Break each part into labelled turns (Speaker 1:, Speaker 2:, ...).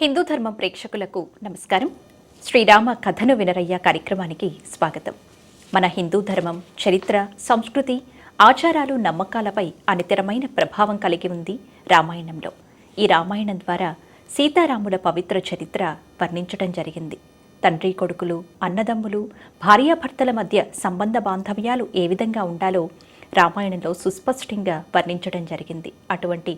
Speaker 1: హిందూ ధర్మం ప్రేక్షకులకు నమస్కారం. శ్రీరామ కథను వినరయ్య కార్యక్రమానికి స్వాగతం. మన హిందూ ధర్మం చరిత్ర సంస్కృతి ఆచారాలు నమ్మకాలపై అనితరమైన ప్రభావం కలిగి ఉంది రామాయణంలో. ఈ రామాయణం ద్వారా సీతారాముల పవిత్ర చరిత్ర వర్ణించడం జరిగింది. తండ్రి కొడుకులు అన్నదమ్ములు భార్యాభర్తల మధ్య సంబంధ బాంధవ్యాలు ఏ విధంగా ఉండాలో రామాయణంలో సుస్పష్టంగా వర్ణించడం జరిగింది. అటువంటి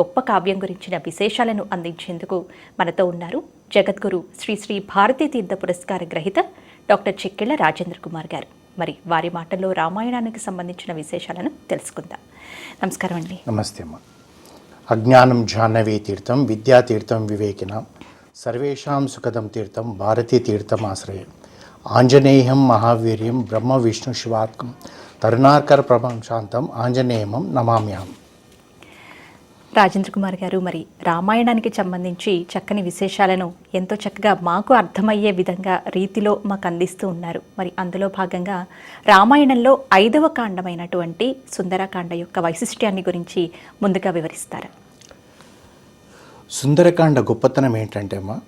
Speaker 1: గొప్ప కావ్యం గురించిన విశేషాలను అందించేందుకు మనతో ఉన్నారు జగద్గురు శ్రీ శ్రీ భారతీ తీర్థ పురస్కార గ్రహీత డాక్టర్ చెక్కెళ్ళ రాజేంద్ర కుమార్ గారు. మరి వారి మాటల్లో రామాయణానికి సంబంధించిన విశేషాలను తెలుసుకుందాం. నమస్కారం అండి.
Speaker 2: నమస్తే అమ్మ. అజ్ఞానం జాహ్నవీ తీర్థం విద్యాతీర్థం వివేకిన సర్వేషాం సుఖదం తీర్థం భారతీ తీర్థం ఆశ్రయం ఆంజనేయం మహావీర్యం బ్రహ్మ విష్ణు శివాత్మం తరుణార్కర ప్రభం శాంతం ఆంజనేయమం నమామ్యాం.
Speaker 1: రాజేంద్ర కుమార్ గారు మరి రామాయణానికి సంబంధించి చక్కని విశేషాలను ఎంతో చక్కగా మాకు అర్థమయ్యే విధంగా రీతిలో మాకు అందిస్తూ ఉన్నారు. మరి అందులో భాగంగా రామాయణంలో ఐదవ కాండమైనటువంటి సుందరకాండ యొక్క వైశిష్ట్యాన్ని గురించి ముందుగా వివరిస్తారా.
Speaker 2: సుందరకాండ గొప్పతనం ఏంటంటే అమ్మా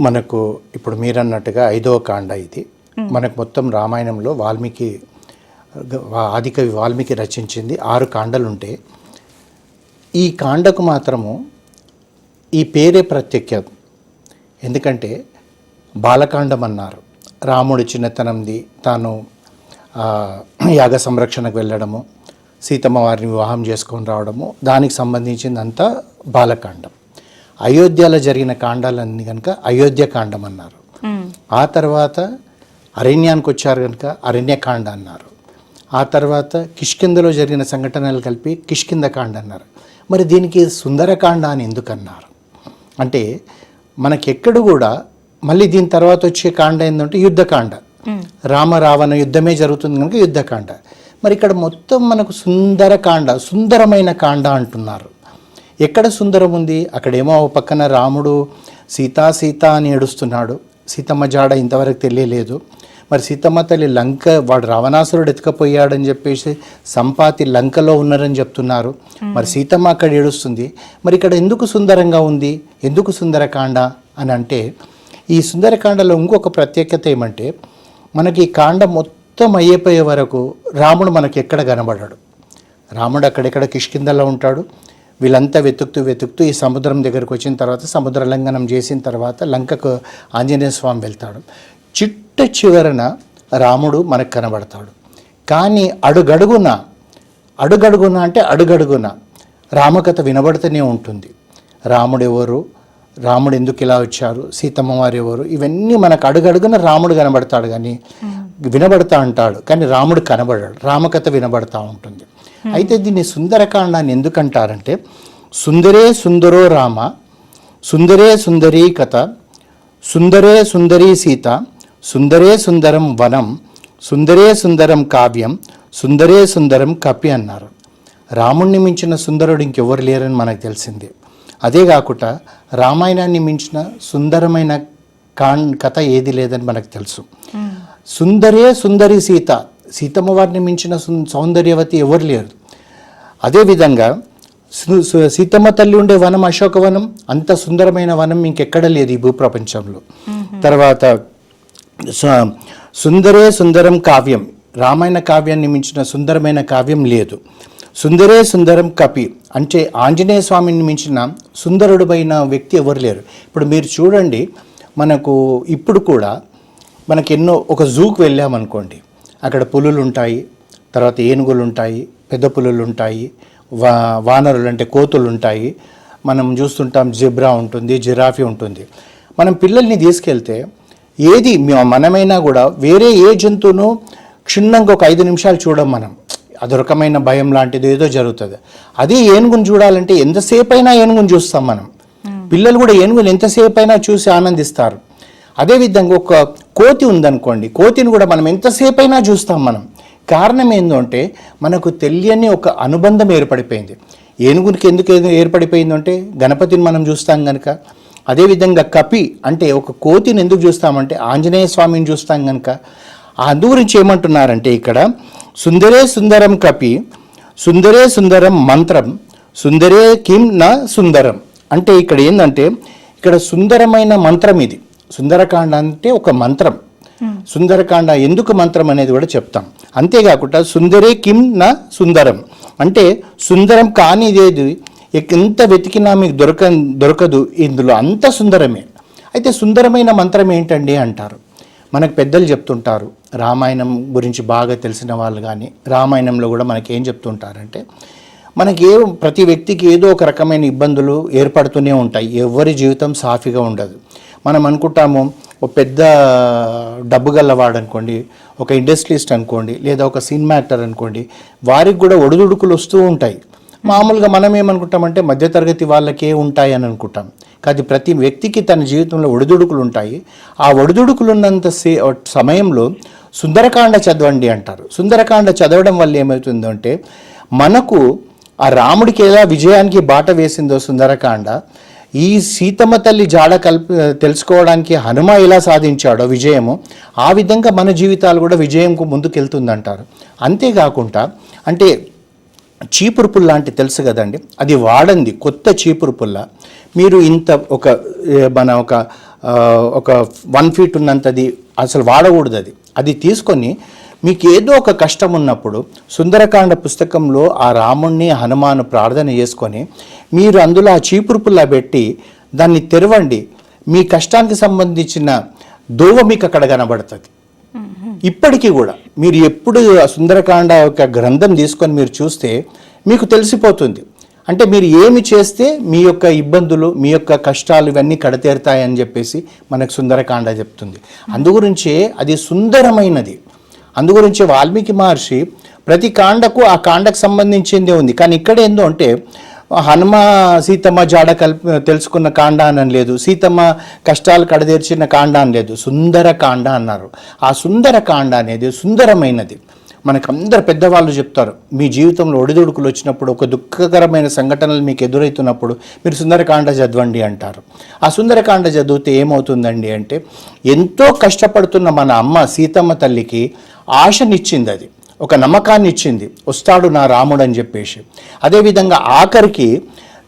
Speaker 2: మనకు ఇప్పుడు మీరన్నట్టుగా ఐదవ కాండ ఇది. మనకు మొత్తం రామాయణంలో వాల్మీకి ఆదికవి వాల్మీకి రచించింది ఆరు కాండలు ఉంటాయి ఈ కాండకు మాత్రము ఈ పేరే ప్రత్యేకత ఎందుకంటే బాలకాండం అన్నారు రాముడు చిన్నతనంది తాను యాగ సంరక్షణకు వెళ్ళడము సీతమ్మ వారిని వివాహం చేసుకొని రావడము దానికి సంబంధించిందంతా బాలకాండం. అయోధ్యలో జరిగిన కాండాలన్నీ కనుక అయోధ్యకాండం అన్నారు ఆ తర్వాత అరణ్యానికి వచ్చారు కనుక అరణ్యకాండ అన్నారు. ఆ తర్వాత కిష్కిందలో జరిగిన సంఘటనలు కలిపి కిష్కిందకాండ అన్నారు. మరి దీనికి సుందరకాండ అని ఎందుకు అన్నారు అంటే మనకెక్కడ కూడా మళ్ళీ దీని తర్వాత వచ్చే కాండ ఏంటంటే యుద్ధకాండ రామ రావణ యుద్ధమే జరుగుతుంది కనుక యుద్ధకాండ మరి ఇక్కడ మొత్తం మనకు సుందరకాండ సుందరమైన కాండ అంటున్నారు. ఎక్కడ సుందరం ఉంది? అక్కడేమో పక్కన రాముడు సీతా సీత అని ఏడుస్తున్నాడు. సీతమ్మ జాడ ఇంతవరకు తెలియలేదు. మరి సీతమ్మ తల్లి లంక వాడు రావణాసురుడు ఎత్తుకపోయాడని చెప్పేసి సంపాతి లంకలో ఉన్నారని చెప్తున్నారు. మరి సీతమ్మ అక్కడ ఏడుస్తుంది మరి ఇక్కడ ఎందుకు సుందరంగా ఉంది? ఎందుకు సుందరకాండ? అని అంటే ఈ సుందరకాండలో ఇంకొక ప్రత్యేకత ఏమంటే మనకి ఈ కాండ మొత్తం అయిపోయే వరకు రాముడు మనకి ఎక్కడ కనబడాడు. రాముడు అక్కడెక్కడ కిష్కిందలో ఉంటాడు. వీళ్ళంతా వెతుకుతూ వెతుకుతూ ఈ సముద్రం దగ్గరకు వచ్చిన తర్వాత సముద్ర లంఘనం చేసిన తర్వాత లంకకు ఆంజనేయ స్వామి వెళ్తాడు. చిట్ట చివరన రాముడు మనకు కనబడతాడు. కానీ అడుగడుగున అడుగడుగున అంటే అడుగడుగున రామకథ వినబడుతూనే ఉంటుంది. రాముడు ఎవరు రాముడు ఎందుకు ఇలా వచ్చారు? సీతమ్మ వారు ఎవరు? ఇవన్నీ మనకు అడుగడుగున రాముడు కనబడతాడు కానీ వినబడతా అంటాడు. కానీ రాముడు కనబడాడు. రామకథ వినబడతా ఉంటుంది. అయితే దీన్ని సుందరకాండాన్ని ఎందుకంటారంటే సుందరే సుందరో రామ సుందరే సుందరీ కథ సుందరే సుందరీ సీత సుందరే సుందరం వనం సుందరే సుందరం కావ్యం సుందరే సుందరం కపి అన్నారు. రాముణ్ణి మించిన సుందరుడు ఇంకెవరు లేరని మనకు తెలిసిందే. అదే కాకుండా రామాయణాన్ని మించిన సుందరమైన కాన్ కథ ఏది లేదని మనకు తెలుసు. సుందరే సుందరి సీత సీతమ్మ వారిని మించిన సౌందర్యవతి ఎవరు లేరు. అదేవిధంగా సీతమ్మ తల్లి ఉండే వనం అశోకవనం అంత సుందరమైన వనం ఇంకెక్కడ లేదు ఈ భూప్రపంచంలో. తర్వాత సుందరే సుందరం కావ్యం. రామాయణ కావ్యాన్ని మించిన సుందరమైన కావ్యం లేదు. సుందరే సుందరం కపి అంటే ఆంజనేయ స్వామిని మించిన సుందరుడుమైన వ్యక్తి ఎవరు లేరు. ఇప్పుడు మీరు చూడండి మనకు ఇప్పుడు కూడా మనకి ఎన్నో ఒక జూకు వెళ్ళామనుకోండి. అక్కడ పులులు ఉంటాయి తర్వాత ఏనుగులు ఉంటాయి పెద్ద పులులు ఉంటాయి వా వానరులు అంటే కోతులు ఉంటాయి. మనం చూస్తుంటాం జిబ్రా ఉంటుంది జిరాఫీ ఉంటుంది. మనం పిల్లల్ని తీసుకెళ్తే ఏది మనమైనా కూడా వేరే ఏ జంతువును క్షుణ్ణంగా ఒక ఐదు నిమిషాలు చూడం మనం. అదొక రకమైన భయం లాంటిది ఏదో జరుగుతుంది. అదే ఏనుగును చూడాలంటే ఎంతసేపు అయినా ఏనుగును చూస్తాం మనం. పిల్లలు కూడా ఏనుగులు ఎంతసేపు అయినా చూసి ఆనందిస్తారు. అదేవిధంగా ఒక కోతి ఉందనుకోండి కోతిని కూడా మనం ఎంతసేపు అయినా చూస్తాం మనం. కారణం ఏంటంటే మనకు తెలియని ఒక అనుబంధం ఏర్పడిపోయింది. ఏనుగునికి ఎందుకు ఏర్పడిపోయిందంటే గణపతిని మనం చూస్తాం కనుక అదేవిధంగా కపి అంటే ఒక కోతిని ఎందుకు చూస్తామంటే ఆంజనేయ స్వామిని చూస్తాం కనుక అందు గురించి ఏమంటున్నారంటే ఇక్కడ సుందరే సుందరం కపి సుందరే సుందరం మంత్రం సుందరే కిం న సుందరం. అంటే ఇక్కడ ఏంటంటే ఇక్కడ సుందరమైన మంత్రం ఇది. సుందరకాండ అంటే ఒక మంత్రం. సుందరకాండ ఎందుకు మంత్రం అనేది కూడా చెప్తాం. అంతేకాకుండా సుందరే కిం నా సుందరం. అంటే సుందరం కానిదేది ఎంత వెతికినా మీకు దొరక దొరకదు. ఇందులో అంత సుందరమే. అయితే సుందరమైన మంత్రం ఏంటండి అంటారు. మనకు పెద్దలు చెప్తుంటారు. రామాయణం గురించి బాగా తెలిసిన వాళ్ళు కానీ రామాయణంలో కూడా మనకి ఏం చెప్తుంటారంటే మనకి ఏ ప్రతి వ్యక్తికి ఏదో ఒక రకమైన ఇబ్బందులు ఏర్పడుతూనే ఉంటాయి. ఎవరి జీవితం సాఫీగా ఉండదు. మనం అనుకుంటాము ఒక పెద్ద డబ్బు గల్లవాడు అనుకోండి ఒక ఇండస్ట్రియలిస్ట్ అనుకోండి లేదా ఒక సినిమా యాక్టర్ అనుకోండి వారికి కూడా ఒడిదుడుకులు వస్తూ ఉంటాయి. మామూలుగా మనం ఏమనుకుంటామంటే మధ్యతరగతి వాళ్ళకే ఉంటాయి అని అనుకుంటాం. కాదు ప్రతి వ్యక్తికి తన జీవితంలో ఒడిదుడుకులు ఉంటాయి. ఆ ఒడిదుడుకులున్నంత సే సమయంలో సుందరకాండ చదవండి అంటారు. సుందరకాండ చదవడం వల్ల ఏమవుతుందంటే మనకు ఆ రాముడికి ఎలా విజయానికి బాట వేసిందో సుందరకాండ ఈ సీతమ్మ తల్లి జాడ కల్ప తెలుసుకోవడానికి హనుమ ఎలా సాధించాడో విజయము ఆ విధంగా మన జీవితాలు కూడా విజయంకు ముందుకెళ్తుందంటారు. అంతేకాకుండా అంటే చీపురు పుల్ల అంటే తెలుసు కదండి? అది వాడంది కొత్త చీపురు పుల్ల మీరు ఇంత ఒక మన ఒక ఒక వన్ ఫీట్ ఉన్నంతది అసలు వాడకూడదు అది. అది తీసుకొని మీకు ఏదో ఒక కష్టం ఉన్నప్పుడు సుందరకాండ పుస్తకంలో ఆ రాముణ్ణి హనుమాను ప్రార్థన చేసుకొని మీరు అందులో ఆ చీపురు పుల్ల పెట్టి దాన్ని తెరవండి. మీ కష్టానికి సంబంధించిన దోవ మీకు అక్కడ కనబడుతుంది. ఇప్పటికీ కూడా మీరు ఎప్పుడు ఆ సుందరకాండ యొక్క గ్రంథం తీసుకొని మీరు చూస్తే మీకు తెలిసిపోతుంది. అంటే మీరు ఏమి చేస్తే మీ యొక్క ఇబ్బందులు మీ యొక్క కష్టాలు ఇవన్నీ కడతేరుతాయని చెప్పేసి మనకు సుందరకాండ చెప్తుంది. అందుగురించే అది సుందరమైనది. అందుగురించి వాల్మీకి మహర్షి ప్రతి కాండకు ఆ కాండకు సంబంధించిందే ఉంది. కానీ ఇక్కడ ఏందో అంటే హనుమ సీతమ్మ జాడ కలిపి తెలుసుకున్న కాండ అని లేదు. సీతమ్మ కష్టాలు కడదేర్చిన కాండ అని లేదు. సుందర కాండ అన్నారు. ఆ సుందర కాండ అనేది సుందరమైనది. మనకు అందరు పెద్దవాళ్ళు చెప్తారు మీ జీవితంలో ఒడిదుడుకులు వచ్చినప్పుడు ఒక దుఃఖకరమైన సంఘటనలు మీకు ఎదురవుతున్నప్పుడు మీరు సుందరకాండ చదవండి అంటారు. ఆ సుందరకాండ చదివితే ఏమవుతుందండి అంటే ఎంతో కష్టపడుతున్న మన అమ్మ సీతమ్మ తల్లికి ఆశనిచ్చింది అది. ఒక నమ్మకాన్ని ఇచ్చింది వస్తాడు నా రాముడు అని చెప్పేసి. అదేవిధంగా ఆఖరికి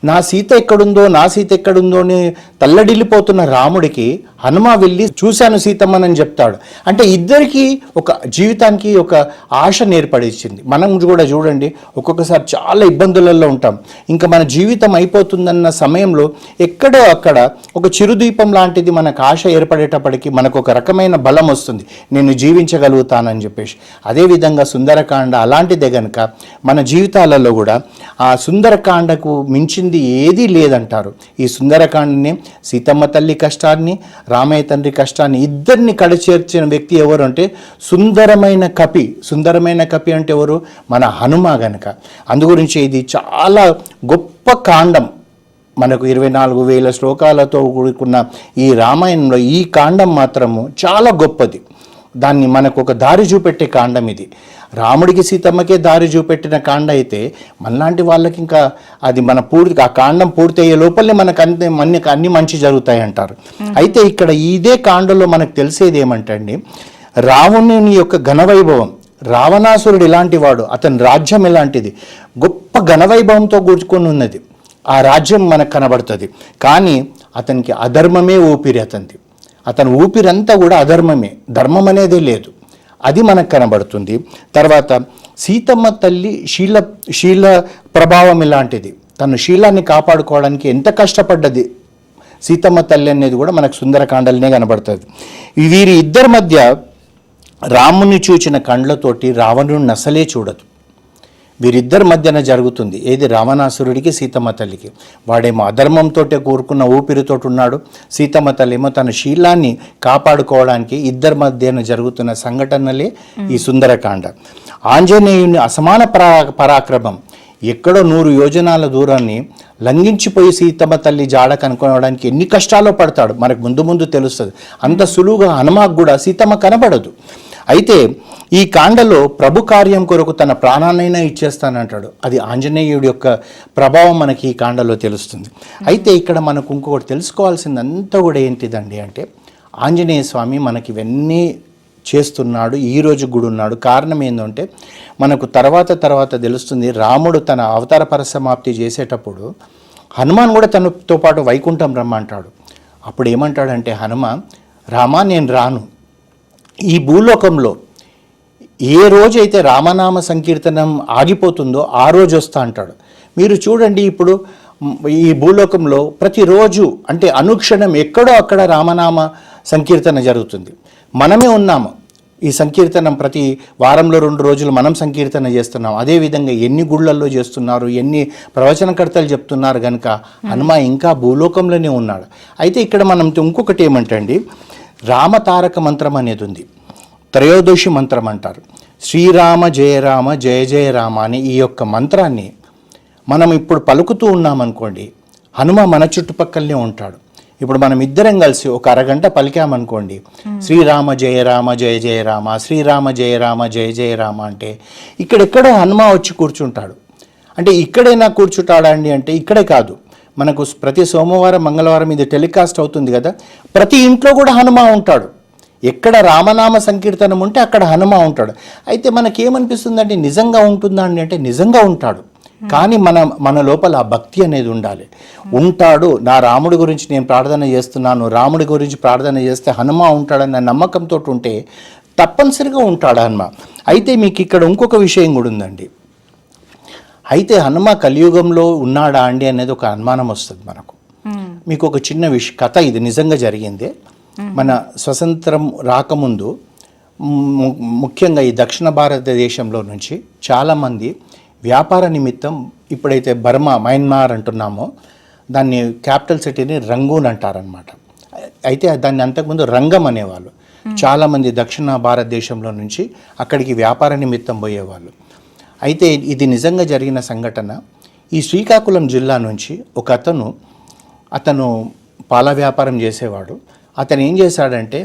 Speaker 2: నా సీత ఎక్కడుందో నా సీత ఎక్కడుందో అని తల్లడిల్లిపోతున్న రాముడికి హనుమ వెళ్ళి చూశాను సీతమ్మనని చెప్తాడు. అంటే ఇద్దరికి ఒక జీవితానికి ఒక ఆశ నేర్పడిచ్చింది మనం కూడా చూడండి ఒక్కొక్కసారి చాలా ఇబ్బందులలో ఉంటాం. ఇంకా మన జీవితం అయిపోతుందన్న సమయంలో ఎక్కడో అక్కడ ఒక చిరుదీపం లాంటిది మనకు ఆశ ఏర్పడేటప్పటికి మనకు ఒక రకమైన బలం వస్తుంది. నేను జీవించగలుగుతానని చెప్పేసి. అదేవిధంగా సుందరకాండ అలాంటిదే గనుక మన జీవితాలలో కూడా ఆ సుందరకాండకు మించిన మించింది ఏదీ లేదంటారు. ఈ సుందరకాండని సీతమ్మ తల్లి కష్టాన్ని రామయ్య తండ్రి కష్టాన్ని ఇద్దరిని కడచేర్చిన వ్యక్తి ఎవరు అంటే సుందరమైన కపి. సుందరమైన కపి అంటే ఎవరు? మన హనుమ గనక. అందుగురించి ఇది చాలా గొప్ప కాండం. మనకు ఇరవై నాలుగు వేల శ్లోకాలతో కూడుకున్న ఈ రామాయణంలో ఈ కాండం మాత్రము చాలా గొప్పది. దాన్ని మనకు ఒక దారి చూపెట్టే కాండం ఇది. రాముడికి సీతమ్మకే దారి చూపెట్టిన కాండ అయితే మనలాంటి వాళ్ళకి ఇంకా అది మన పూర్తి ఆ కాండం పూర్తి అయ్యే లోపలనే మనకు అన్ని మనకి అన్ని మంచి జరుగుతాయి అంటారు అయితే ఇక్కడ ఇదే కాండంలో మనకు తెలిసేది ఏమంటే అండి రావణుని యొక్క ఘనవైభవం రావణాసురుడు ఇలాంటి వాడు అతని రాజ్యం ఎలాంటిది గొప్ప ఘనవైభవంతో కూర్చుకొని ఉన్నది. ఆ రాజ్యం మనకు కనబడుతుంది. కానీ అతనికి అధర్మమే ఊపిరి అతనిది. అతను ఊపిరంతా కూడా అధర్మమే ధర్మం అనేదే లేదు. అది మనకు కనబడుతుంది. తర్వాత సీతమ్మ తల్లి శీల శీల ప్రభావం ఇలాంటిది. తన శీలాన్ని కాపాడుకోవడానికి ఎంత కష్టపడ్డది సీతమ్మ తల్లి అనేది కూడా మనకు సుందరకాండలనే కనబడుతుంది. వీరి ఇద్దరి మధ్య రాముని చూచిన కండ్లతోటి రావణుని అసలే చూడదు. వీరిద్దరి మధ్యన జరుగుతుంది. ఏది రావణాసురుడికి సీతమ్మ తల్లికి. వాడేమో అధర్మంతో కూరుకున్న ఊపిరితోటి ఉన్నాడు సీతమ్మ తల్లి ఏమో తన శీలాన్ని కాపాడుకోవడానికి ఇద్దరి మధ్యన జరుగుతున్న సంఘటనలే ఈ సుందరకాండ. ఆంజనేయుని అసమాన పరా పరాక్రమం. ఎక్కడో నూరు యోజనాల దూరాన్ని లంఘించిపోయి సీతమ్మ తల్లి జాడ కనుక్కోవడానికి ఎన్ని కష్టాలు పడతాడు? మనకు ముందు ముందు తెలుస్తుంది. అంత సులువుగా హనుమాకు కూడా సీతమ్మ కనబడదు. అయితే ఈ కాండలో ప్రభు కార్యం కొరకు తన ప్రాణాన్నైనా ఇచ్చేస్తానంటాడు. అది ఆంజనేయుడి యొక్క ప్రభావం మనకి ఈ కాండలో తెలుస్తుంది. అయితే ఇక్కడ మనకు ఇంకొకటి తెలుసుకోవాల్సిందంతా కూడా ఏంటిదండి అంటే ఆంజనేయ స్వామి మనకి ఇవన్నీ చేస్తున్నాడు ఈ రోజు కూడా ఉన్నాడు. కారణం ఏంటంటే మనకు తర్వాత తర్వాత తెలుస్తుంది రాముడు తన అవతార పరసమాప్తి చేసేటప్పుడు హనుమాన్ కూడా తనతో పాటు వైకుంఠం రమ్మంటాడు. అప్పుడు ఏమంటాడంటే హనుమ రామా నేను రాను. ఈ భూలోకంలో ఏ రోజైతే రామనామ సంకీర్తనం ఆగిపోతుందో ఆ రోజు వస్తా అంటాడు. మీరు చూడండి ఇప్పుడు ఈ భూలోకంలో ప్రతిరోజు అంటే అనుక్షణం ఎక్కడో అక్కడ రామనామ సంకీర్తన జరుగుతుంది. మనమే ఉన్నాము. ఈ సంకీర్తనం ప్రతి వారంలో రెండు రోజులు మనం సంకీర్తన చేస్తున్నాం. అదేవిధంగా ఎన్ని గుళ్ళల్లో చేస్తున్నారు ఎన్ని ప్రవచనకర్తలు చెప్తున్నారు కనుక హనుమ ఇంకా భూలోకంలోనే ఉన్నాడు. అయితే ఇక్కడ మనం ఇంకొకటి ఏమంటండి రామతారక మంత్రం అనేది ఉంది. త్రయోదశి మంత్రం అంటారు. శ్రీరామ జయరామ జయ జయ రామ అని ఈ యొక్క మంత్రాన్ని మనం ఇప్పుడు పలుకుతూ ఉన్నామనుకోండి హనుమ మన చుట్టుపక్కలనే ఉంటాడు. ఇప్పుడు మనం ఇద్దరం కలిసి ఒక అరగంట పలికామనుకోండి శ్రీరామ జయ రామ జయ జయ రామ శ్రీరామ జయ రామ జయ జయ రామ అంటే ఇక్కడెక్కడో హనుమ వచ్చి కూర్చుంటాడు. అంటే ఇక్కడైనా కూర్చుంటాడా అండి అంటే ఇక్కడే కాదు. మనకు ప్రతి సోమవారం మంగళవారం ఇది టెలికాస్ట్ అవుతుంది కదా. ప్రతి ఇంట్లో కూడా హనుమ ఉంటాడు. ఎక్కడ రామనామ సంకీర్తనం ఉంటే అక్కడ హనుమ ఉంటాడు. అయితే మనకేమనిపిస్తుందంటే నిజంగా ఉంటుందా అండి అంటే నిజంగా ఉంటాడు. కానీ మన మన లోపల ఆ భక్తి అనేది ఉండాలి. ఉంటాడు నా రాముడి గురించి నేను ప్రార్థన చేస్తున్నాను రాముడి గురించి ప్రార్థన చేస్తే హనుమ ఉంటాడన్న నమ్మకంతో ఉంటే తప్పనిసరిగా ఉంటాడు హనుమ. అయితే మీకు ఇక్కడ ఇంకొక విషయం కూడా ఉందండి. అయితే హనుమ కలియుగంలో ఉన్నాడా అండి అనేది ఒక అనుమానం వస్తుంది మనకు. మీకు ఒక చిన్న విష కథ ఇది నిజంగా జరిగిందే. మన స్వతంత్రం రాకముందు ముఖ్యంగా ఈ దక్షిణ భారతదేశంలో నుంచి చాలామంది వ్యాపార నిమిత్తం ఇప్పుడైతే బర్మా మయన్మార్ అంటున్నామో దాన్ని క్యాపిటల్ సిటీని రంగూన్ అంటారనమాట అయితే దాన్ని అంతకుముందు రంగం అనేవాళ్ళు. చాలామంది దక్షిణ భారతదేశంలో నుంచి అక్కడికి వ్యాపార నిమిత్తం పోయేవాళ్ళు. అయితే ఇది నిజంగా జరిగిన సంఘటన. ఈ శ్రీకాకుళం జిల్లా నుంచి ఒక అతను అతను పాల వ్యాపారం చేసేవాడు. అతను ఏం చేశాడంటే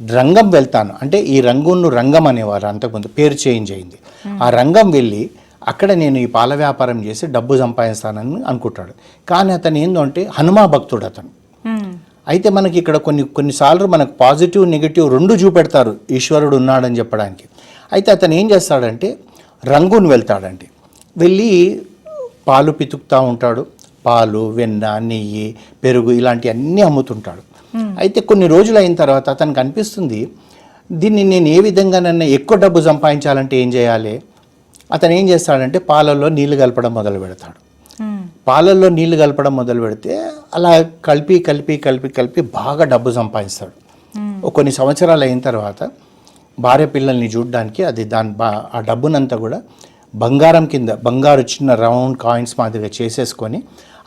Speaker 2: రంగం వెళ్తాను. అంటే ఈ రంగును రంగం అనేవారు అంతకుముందు పేరు చేంజ్ అయింది. ఆ రంగం వెళ్ళి అక్కడ నేను ఈ పాల వ్యాపారం చేసి డబ్బు సంపాదిస్తానని అనుకుంటాడు. కానీ అతను ఏంటంటే హనుమా భక్తుడు అతను. అయితే మనకి ఇక్కడ కొన్ని కొన్నిసార్లు మనకు పాజిటివ్ నెగిటివ్ రెండు చూపెడతారు. ఈశ్వరుడు ఉన్నాడని చెప్పడానికి. అయితే అతను ఏం చేస్తాడంటే రంగును వెళ్తాడండి. వెళ్ళి పాలు పితుకుతూ ఉంటాడు. పాలు వెన్న నెయ్యి పెరుగు ఇలాంటి అన్నీ అమ్ముతుంటాడు. అయితే కొన్ని రోజులు అయిన తర్వాత అతనికి అనిపిస్తుంది దీన్ని నేను ఏ విధంగానైనా ఎక్కువ డబ్బు సంపాదించాలంటే ఏం చేయాలి? అతను ఏం చేస్తాడంటే పాలల్లో నీళ్ళు కలపడం మొదలు పెడతాడు. పాలల్లో నీళ్ళు కలపడం మొదలు పెడితే అలా కలిపి కలిపి కలిపి కలిపి బాగా డబ్బు సంపాదిస్తాడు. కొన్ని సంవత్సరాలు అయిన తర్వాత భార్య పిల్లల్ని చూడడానికి అది దాని బా ఆ డబ్బునంతా కూడా బంగారం కింద బంగారు చిన్న రౌండ్ కాయిన్స్ మాదిరిగా చేసేసుకొని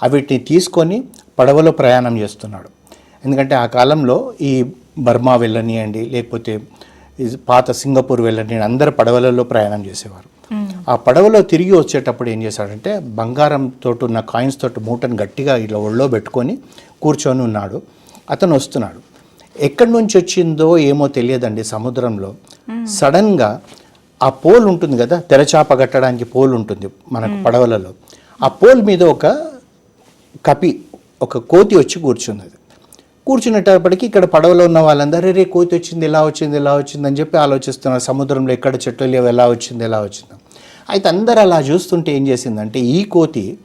Speaker 2: అవిటిని తీసుకొని పడవలో ప్రయాణం చేస్తున్నాడు. ఎందుకంటే ఆ కాలంలో ఈ బర్మా వెళ్ళనియండి లేకపోతే పాత సింగపూర్ వెళ్ళనియండి అందరు పడవలలో ప్రయాణం చేసేవారు. ఆ పడవలో తిరిగి వచ్చేటప్పుడు ఏం చేశాడంటే బంగారం తోటి ఉన్న కాయిన్స్ తోటి మూటను గట్టిగా ఇలా ఒళ్ళో పెట్టుకొని కూర్చొని ఉన్నాడు. అతను వస్తున్నాడు. ఎక్కడి నుంచి వచ్చిందో ఏమో తెలియదండి సముద్రంలో. సడన్గా ఆ పోల్ ఉంటుంది కదా తెరచాప కట్టడానికి పోల్ ఉంటుంది మనకు పడవలలో. ఆ పోల్ మీద ఒక కపి ఒక కోతి వచ్చి కూర్చున్నది. కూర్చునేటప్పటికి ఇక్కడ పడవలో ఉన్న వాళ్ళందరూ రే కోతి వచ్చింది ఎలా వచ్చింది ఎలా వచ్చింది అని చెప్పి ఆలోచిస్తున్నారు. సముద్రంలో ఎక్కడ చెట్లు లేవు ఎలా వచ్చింది ఎలా వచ్చింది. అయితే అందరు అలా చూస్తుంటే ఏం చేసిందంటే ఈ కోతి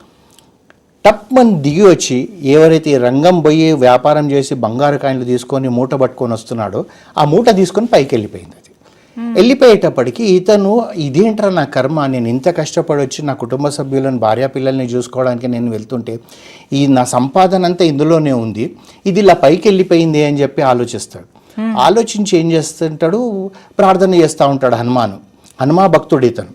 Speaker 2: టప్మని దిగి వచ్చి ఎవరైతే రంగం పోయి వ్యాపారం చేసి బంగారు కాయలు తీసుకొని మూట పట్టుకొని వస్తున్నాడో ఆ మూట తీసుకొని పైకి వెళ్ళిపోయింది అది. వెళ్ళిపోయేటప్పటికి ఇతను ఇదేంట్రా నా కర్మ? నేను ఇంత కష్టపడి వచ్చి నా కుటుంబ సభ్యులను భార్య పిల్లల్ని చూసుకోవడానికి నేను వెళ్తుంటే ఈ నా సంపాదన అంతా ఇందులోనే ఉంది. ఇది ఇలా పైకి వెళ్ళిపోయింది అని చెప్పి ఆలోచిస్తాడు. ఆలోచించి ఏం చేస్తుంటాడు? ప్రార్థన చేస్తూ ఉంటాడు హనుమాను. హనుమా భక్తుడు ఇతను.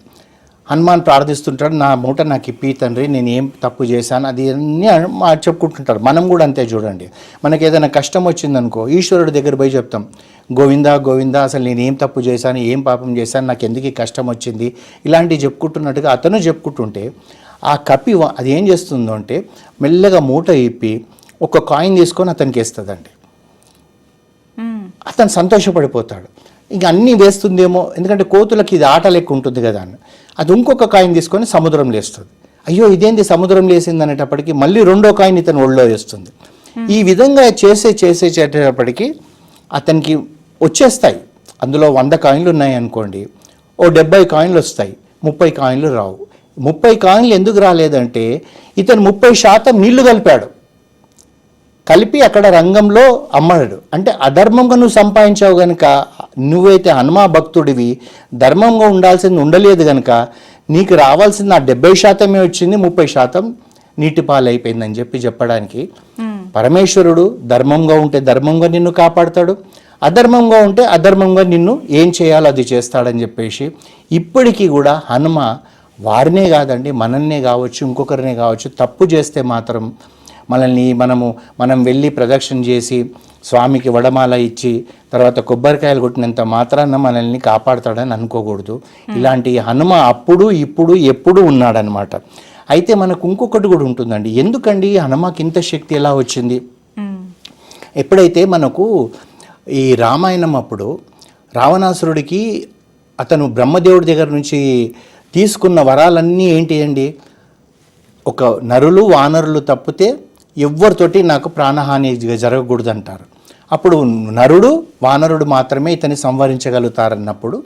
Speaker 2: హనుమాన్ ప్రార్థిస్తుంటాడు నా మూట నాకు ఇప్పి తండ్రి నేను ఏం తప్పు చేశాను అది అన్నీ మా చెప్పుకుంటుంటాడు. మనం కూడా అంతే చూడండి. మనకి ఏదైనా కష్టం వచ్చిందనుకో ఈశ్వరుడి దగ్గర పోయి చెప్తాం గోవిందా గోవిందా అసలు నేను ఏం తప్పు చేశాను ఏం పాపం చేశాను నాకు ఎందుకు ఈ కష్టం వచ్చింది? ఇలాంటివి చెప్పుకుంటున్నట్టుగా అతను చెప్పుకుంటుంటే ఆ కపి అది ఏం చేస్తుందో అంటే మెల్లగా మూట ఇప్పి ఒక కాయిన్ తీసుకొని అతనికి వేస్తుందండి. అతను సంతోషపడిపోతాడు. ఇంక అన్నీ వేస్తుందేమో ఎందుకంటే కోతులకి ఇది ఆట లెక్క ఉంటుంది కదా అని. అది ఇంకొక కాయిన్ తీసుకొని సముద్రం లేస్తుంది. అయ్యో ఇదేంది సముద్రం లేసింది అనేటప్పటికి మళ్ళీ రెండో కాయిన్ ఇతను ఒళ్ళో వేస్తుంది. ఈ విధంగా చేసే చేసే చేసేటప్పటికీ అతనికి వచ్చేస్తాయి. అందులో వంద కాయిన్లు ఉన్నాయి అనుకోండి. ఓ డెబ్బై కాయిన్లు వస్తాయి. ముప్పై కాయిన్లు రావు. ముప్పై కాయిన్లు ఎందుకు రాలేదంటే ఇతను ముప్పై శాతం నీళ్ళు కలిపాడు. కలిపి అక్కడ రంగంలో అమ్మాడు. అంటే అధర్మంగా నువ్వు సంపాదించావు కనుక నువ్వైతే హనుమా భక్తుడివి ధర్మంగా ఉండాల్సింది ఉండలేదు కనుక నీకు రావాల్సింది ఆ డెబ్బై శాతమే వచ్చింది ముప్పై శాతం నీటి పాలైపోయిందని చెప్పి చెప్పడానికి పరమేశ్వరుడు ధర్మంగా ఉంటే ధర్మంగా నిన్ను కాపాడతాడు అధర్మంగా ఉంటే అధర్మంగా నిన్ను ఏం చేయాలో అది చేస్తాడని చెప్పేసి ఇప్పటికీ కూడా హనుమ వారినే కాదండి మనల్నే కావచ్చు ఇంకొకరినే కావచ్చు తప్పు చేస్తే మాత్రం మనల్ని మనము మనం వెళ్ళి ప్రదక్షిణ చేసి స్వామికి వడమాల ఇచ్చి తర్వాత కొబ్బరికాయలు కొట్టినంత మాత్రాన మనల్ని కాపాడతాడని అనుకోకూడదు. ఇలాంటి హనుమ అప్పుడు ఇప్పుడు ఎప్పుడు ఉన్నాడనమాట. అయితే మనకు ఇంకొకటి కూడా ఉంటుందండి. ఎందుకండి? హనుమకి ఇంత శక్తి ఎలా వచ్చింది? ఎప్పుడైతే మనకు ఈ రామాయణం అప్పుడు రావణాసురుడికి అతను బ్రహ్మదేవుడి దగ్గర నుంచి తీసుకున్న వరాలన్నీ ఏంటి అండి? ఒక నరులు వానరులు తప్పితే ఎవ్వరితోటి నాకు ప్రాణహాని జరగకూడదు అంటారు అప్పుడు నరుడు వానరుడు మాత్రమే ఇతన్ని సంవరించగలుగుతారన్నప్పుడు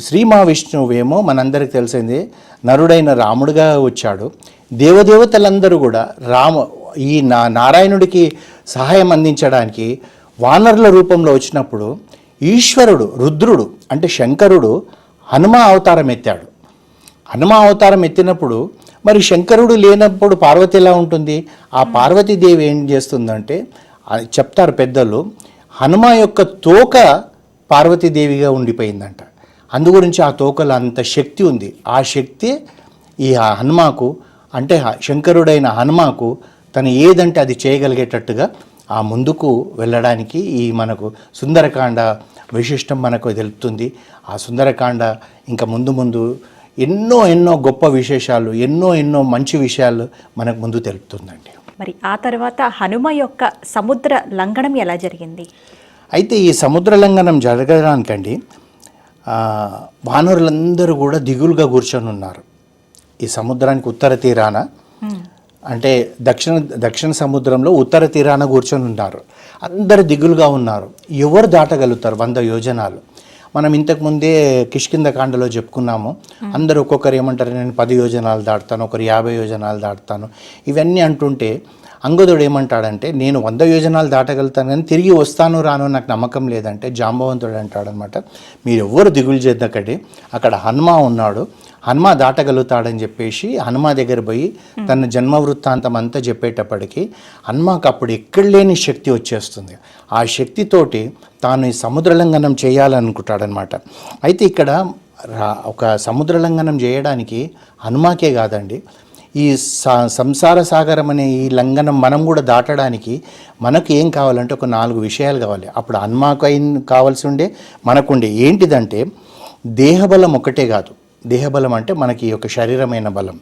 Speaker 2: శ్రీ మహావిష్ణువేమో మనందరికి తెలిసింది నరుడైన రాముడుగా వచ్చాడు. దేవదేవతలందరూ కూడా రామ ఈ నా నారాయణుడికి సహాయం అందించడానికి వానరుల రూపంలో వచ్చినప్పుడు ఈశ్వరుడు రుద్రుడు అంటే శంకరుడు హనుమ అవతారం ఎత్తాడు. హనుమ అవతారం ఎత్తినప్పుడు మరి శంకరుడు లేనప్పుడు పార్వతి ఎలా ఉంటుంది? ఆ పార్వతీదేవి ఏం చేస్తుందంటే చెప్తారు పెద్దలు హనుమ యొక్క తోక పార్వతీదేవిగా ఉండిపోయిందంట. అందు గురించి ఆ తోకలో అంత శక్తి ఉంది. ఆ శక్తి ఈ హనుమాకు అంటే శంకరుడైన హనుమాకు తను ఏదంటే అది చేయగలిగేటట్టుగా ఆ ముందుకు వెళ్ళడానికి ఈ మనకు సుందరకాండ విశిష్టం మనకు తెలుపుతుంది. ఆ సుందరకాండ ఇంకా ముందు ముందు ఎన్నో ఎన్నో గొప్ప విశేషాలు ఎన్నో ఎన్నో మంచి విషయాలు మనకు ముందు తెలుపుతుందండి.
Speaker 1: మరి ఆ తర్వాత హనుమ యొక్క సముద్ర లంఘనం ఎలా జరిగింది?
Speaker 2: అయితే ఈ సముద్ర లంఘనం జరగడానికండి వానరులందరూ కూడా దిగులుగా కూర్చొని ఉన్నారు. ఈ సముద్రానికి ఉత్తర తీరాన అంటే దక్షిణ దక్షిణ సముద్రంలో ఉత్తర తీరాన కూర్చొని ఉన్నారు. అందరు దిగులుగా ఉన్నారు. ఎవరు దాటగలుగుతారు? వంద యోజనాలు. మనం ఇంతకుముందే కిష్కింద కాండలో చెప్పుకున్నాము. అందరూ ఒక్కొక్కరు ఏమంటారు నేను పది యోజనాలు దాటుతాను ఒకరు యాభై యోజనాలు దాటుతాను. ఇవన్నీ అంటుంటే అంగదుడు ఏమంటాడంటే నేను వంద యోజనాలు దాటగలుగుతాను కానీ తిరిగి వస్తాను రాను నాకు నమ్మకం లేదంటే జాంబవంతుడు అంటాడనమాట. మీరు ఎవ్వరు దిగులు చేద్దకండి. అక్కడ హనుమ ఉన్నాడు. హనుమ దాటగలుగుతాడని చెప్పేసి హనుమ దగ్గర పోయి తన జన్మ వృత్తాంతం అంతా చెప్పేటప్పటికి హనుమకు అప్పుడు ఎక్కడ లేని శక్తి వచ్చేస్తుంది. ఆ శక్తితోటి తాను ఈ సముద్రలంఘనం చేయాలనుకుంటాడనమాట. అయితే ఇక్కడ ఒక సముద్రలంఘనం చేయడానికి హనుమాకే కాదండి ఈ స- సంసార సాగరం అనే ఈ లంఘనం మనం కూడా దాటడానికి మనకు ఏం కావాలంటే ఒక నాలుగు విషయాలు కావాలి. అప్పుడు హనుమాకు అయిన కావాల్సి ఉండే మనకుండే ఏంటిదంటే దేహబలం ఒకటే కాదు. దేహబలం అంటే మనకి ఈ యొక్క శరీరమైన బలం.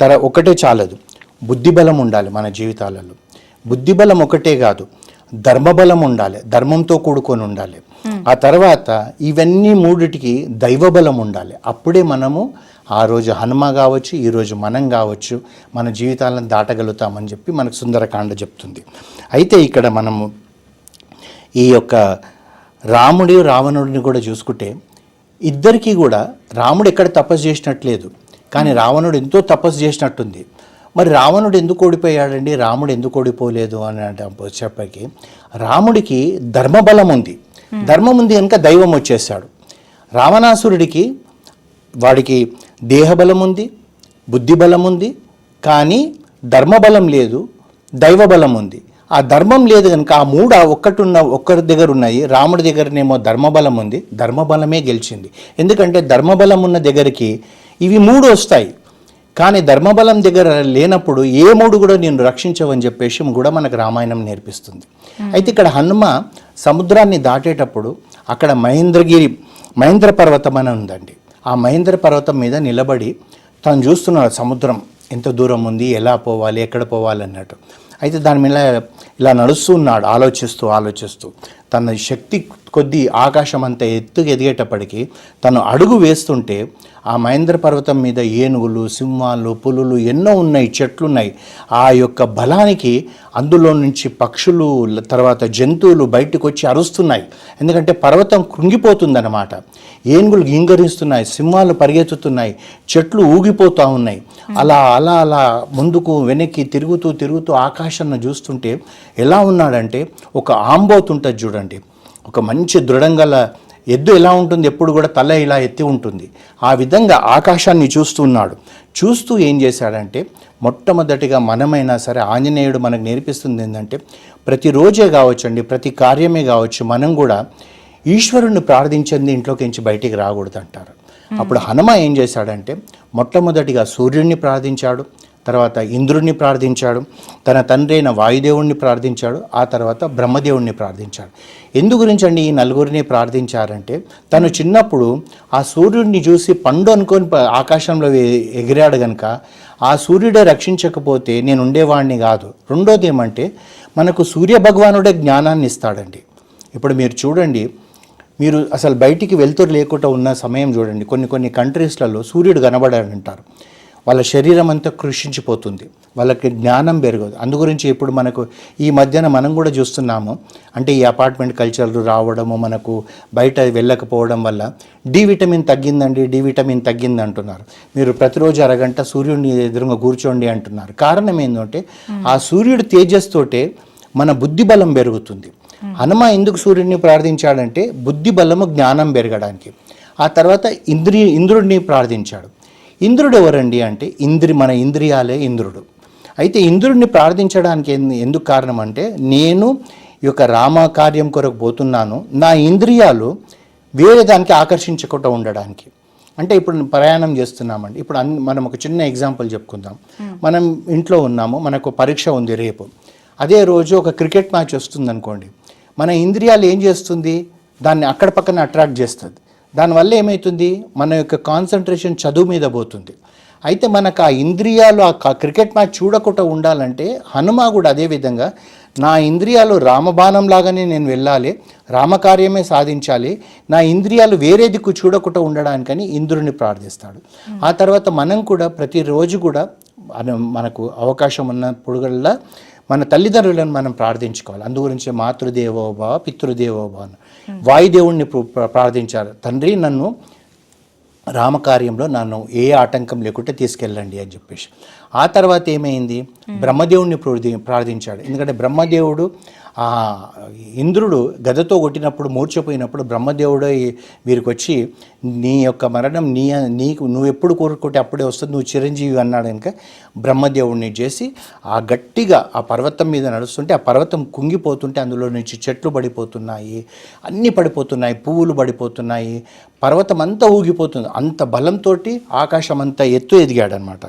Speaker 2: తర ఒకటే చాలదు. బుద్ధి బలం ఉండాలి మన జీవితాలలో. బుద్ధి బలం ఒకటే కాదు ధర్మబలం ఉండాలి ధర్మంతో కూడుకొని ఉండాలి. ఆ తర్వాత ఇవన్నీ మూడిటికి దైవబలం ఉండాలి. అప్పుడే మనము ఆ రోజు హనుమ కావచ్చు ఈరోజు మనం కావచ్చు మన జీవితాలను దాటగలుగుతామని చెప్పి మనకు సుందరకాండ చెప్తుంది. అయితే ఇక్కడ మనము ఈ యొక్క రాముడి రావణుడిని కూడా చూసుకుంటే ఇద్దరికీ కూడా రాముడు ఎక్కడ తపస్సు చేసినట్లేదు. కానీ రావణుడు ఎంతో తపస్సు చేసినట్టుంది. మరి రావణుడు ఎందుకు ఓడిపోయాడండి? రాముడు ఎందుకు ఓడిపోలేదు అని అంటే వచ్చేప్పటికి రాముడికి ధర్మబలం ఉంది. ధర్మం ఉంది కనుక దైవం వచ్చేసాడు రావణాసురుడికి వాడికి దేహబలం ఉంది బుద్ధి బలం ఉంది కానీ ధర్మబలం లేదు దైవబలం ఉంది. ఆ ధర్మం లేదు కనుక ఆ మూడు ఆ ఒక్కటున్న ఒక్కరి దగ్గర ఉన్నాయి రాముడి దగ్గరనేమో ధర్మబలం ఉంది. ధర్మబలమే గెలిచింది. ఎందుకంటే ధర్మబలం ఉన్న దగ్గరికి ఇవి మూడు వస్తాయి. కానీ ధర్మబలం దగ్గర లేనప్పుడు ఏ మూడు కూడా నేను రక్షించవని చెప్పేసి కూడా మనకు రామాయణం నేర్పిస్తుంది. అయితే ఇక్కడ హనుమ సముద్రాన్ని దాటేటప్పుడు అక్కడ మహేంద్రగిరి మహేంద్ర పర్వతం అని ఉందండి. ఆ మహేంద్ర పర్వతం మీద నిలబడి తను చూస్తున్నాడు సముద్రం ఎంత దూరం ఉంది ఎలా పోవాలి ఎక్కడ పోవాలి అన్నట్టు. అయితే దాని మీద ఇలా నడుస్తూ ఉన్నాడు ఆలోచిస్తూ ఆలోచిస్తూ. తన శక్తి కొద్దీ ఆకాశం అంత ఎత్తుకు ఎదిగేటప్పటికీ తను అడుగు వేస్తుంటే ఆ మహేంద్ర పర్వతం మీద ఏనుగులు సింహాలు పులులు ఎన్నో ఉన్నాయి చెట్లు ఉన్నాయి ఆ యొక్క బలానికి అందులో నుంచి పక్షులు తర్వాత జంతువులు బయటకు వచ్చి అరుస్తున్నాయి. ఎందుకంటే పర్వతం కృంగిపోతుందన్నమాట. ఏనుగులు గింగరిస్తున్నాయి సింహాలు పరిగెత్తుతున్నాయి చెట్లు ఊగిపోతూ ఉన్నాయి. అలా అలా అలా ముందుకు వెనక్కి తిరుగుతూ తిరుగుతూ ఆకాశాన్ని చూస్తుంటే ఎలా ఉన్నాడంటే ఒక ఆంబోతుంటుంది చూడండి. ఒక మంచి దృఢంగల ఎద్దు ఎలా ఉంటుంది? ఎప్పుడు కూడా తల ఇలా ఎత్తి ఉంటుంది. ఆ విధంగా ఆకాశాన్ని చూస్తున్నాడు చూస్తూ ఏం చేశాడంటే మొట్టమొదటిగా మనమైనా సరే ఆంజనేయుడు మనకు నేర్పిస్తుంది ఏంటంటే ప్రతిరోజే కావచ్చండి ప్రతి కార్యమే కావచ్చు మనం కూడా ఈశ్వరుణ్ణి ప్రార్థించింది ఇంట్లోకి నుంచి బయటికి రాకూడదు అంటారు అప్పుడు హనుమ ఏం చేశాడంటే మొట్టమొదటిగా సూర్యుడిని ప్రార్థించాడు. తర్వాత ఇంద్రుడిని ప్రార్థించాడు తన తండ్రి అయిన వాయుదేవుణ్ణి ప్రార్థించాడు ఆ తర్వాత బ్రహ్మదేవుణ్ణి ప్రార్థించాడు. ఎందు గురించి అండి ఈ నలుగురిని ప్రార్థించారంటే తను చిన్నప్పుడు ఆ సూర్యుడిని చూసి పండు అనుకొని ఆకాశంలో ఎగిరాడు గనక ఆ సూర్యుడే రక్షించకపోతే నేను ఉండేవాడిని కాదు. రెండోది ఏమంటే మనకు సూర్య భగవానుడే జ్ఞానాన్ని ఇస్తాడండి. ఇప్పుడు మీరు చూడండి మీరు అసలు బయటికి వెళ్తురు లేకుండా ఉన్న సమయం చూడండి. కొన్ని కొన్ని కంట్రీస్లలో సూర్యుడు కనబడాడంటారు. వాళ్ళ శరీరం అంతా కృషించిపోతుంది. వాళ్ళకి జ్ఞానం పెరగదు. అందు గురించి ఇప్పుడు మనకు ఈ మధ్యన మనం కూడా చూస్తున్నాము. అంటే ఈ అపార్ట్మెంట్ కల్చర్ రావడము మనకు బయట వెళ్ళకపోవడం వల్ల డి విటమిన్ తగ్గిందండి డి విటమిన్ తగ్గింది అంటున్నారు. మీరు ప్రతిరోజు అరగంట సూర్యుడిని ఎదురుగా కూర్చోండి అంటున్నారు. కారణం ఏంటంటే ఆ సూర్యుడు తేజస్తోటే మన బుద్ధి బలం పెరుగుతుంది. హనుమ ఎందుకు సూర్యుడిని ప్రార్థించాడంటే బుద్ధి బలము జ్ఞానం పెరగడానికి. ఆ తర్వాత ఇంద్రి ఇంద్రుడిని ప్రార్థించాడు. ఇంద్రుడు ఎవరండి అంటే ఇంద్రి మన ఇంద్రియాలే ఇంద్రుడు. అయితే ఇంద్రుడిని ప్రార్థించడానికి ఎందు- ఎందుకు కారణం అంటే నేను ఈ యొక్క రామ కార్యం కొరకు పోతున్నాను. నా ఇంద్రియాలు వేరే దానికి ఆకర్షించకుండా ఉండడానికి. అంటే ఇప్పుడు ప్రయాణం చేస్తున్నామండి. ఇప్పుడు అన్ మనం ఒక చిన్న ఎగ్జాంపుల్ చెప్పుకుందాం. మనం ఇంట్లో ఉన్నాము మనకు పరీక్ష ఉంది రేపు. అదే రోజు ఒక క్రికెట్ మ్యాచ్ వస్తుంది అనుకోండి మన ఇంద్రియాలు ఏం చేస్తుంది? దాన్ని అక్కడ పక్కన అట్రాక్ట్ చేస్తుంది. దానివల్ల ఏమవుతుంది మన యొక్క కాన్సన్ట్రేషన్ చదువు మీద పోతుంది. అయితే మనకు ఆ ఇంద్రియాలు ఆ క్రికెట్ మ్యాచ్ చూడకుండా ఉండాలంటే హనుమ కూడా అదే విధంగా నా ఇంద్రియాలు రామబాణం లాగానే నేను వెళ్ళాలి రామకార్యమే సాధించాలి నా ఇంద్రియాలు వేరే దిక్కు చూడకుండా ఉండడానికని ఇంద్రుడిని ప్రార్థిస్తాడు. ఆ తర్వాత మనం కూడా ప్రతిరోజు కూడా మనకు అవకాశం ఉన్నప్పుడల్లా మన తల్లిదండ్రులను మనం ప్రార్థించుకోవాలి. అందు గురించి మాతృదేవోభవ పితృదేవోభవ. వాయుదేవుణ్ణి ప్ర- ప్ర- ప్రార్థించారు. తండ్రి నన్ను రామకార్యంలో నన్ను ఏ ఆటంకం లేకుండా తీసుకెళ్ళండి అని చెప్పేసి. ఆ తర్వాత ఏమైంది? బ్రహ్మదేవుణ్ణి ప్రార్థి ప్రార్థించాడు. ఎందుకంటే బ్రహ్మదేవుడు ఆ ఇంద్రుడు గదతో కొట్టినప్పుడు మూర్చపోయినప్పుడు బ్రహ్మదేవుడు వీరికి వచ్చి నీ యొక్క మరణం నీ నీకు నువ్వు ఎప్పుడు కోరుకుంటే అప్పుడే వస్తుంది నువ్వు చిరంజీవి అన్నాడు కనుక బ్రహ్మదేవుడిని చేసి ఆ గట్టిగా ఆ పర్వతం మీద నడుస్తుంటే ఆ పర్వతం కుంగిపోతుంటే అందులో నుంచి చెట్లు పడిపోతున్నాయి అన్నీ పడిపోతున్నాయి పువ్వులు పడిపోతున్నాయి పర్వతం అంతా ఊగిపోతుంది. అంత బలంతో ఆకాశం అంతా ఎత్తు ఎదిగాడనమాట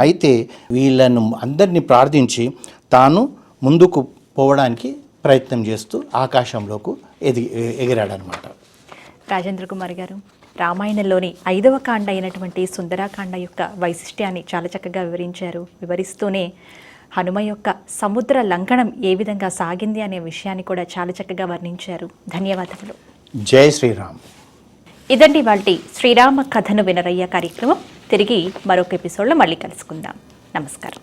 Speaker 2: అయితే వీళ్ళను అందరినీ ప్రార్థించి తాను ముందుకు పోవడానికి ప్రయత్నం చేస్తూ ఆకాశంలోకి ఎదిగి ఎగిరాడనమాట.
Speaker 1: రాజేంద్ర కుమార్ గారు రామాయణంలోని ఐదవ కాండ అయినటువంటి సుందరాకాండ యొక్క వైశిష్ట్యాన్ని చాలా చక్కగా వివరించారు. వివరిస్తూనే హనుమ యొక్క సముద్ర లంఘనం ఏ విధంగా సాగింది అనే విషయాన్ని కూడా చాలా చక్కగా వర్ణించారు. ధన్యవాదములు.
Speaker 2: జై శ్రీరామ్.
Speaker 1: ఇదండి వాళ్ళ శ్రీరామ కథను వినరయ్య కార్యక్రమం. తిరిగి మరొక ఎపిసోడ్లో మళ్ళీ కలుసుకుందాం. నమస్కారం.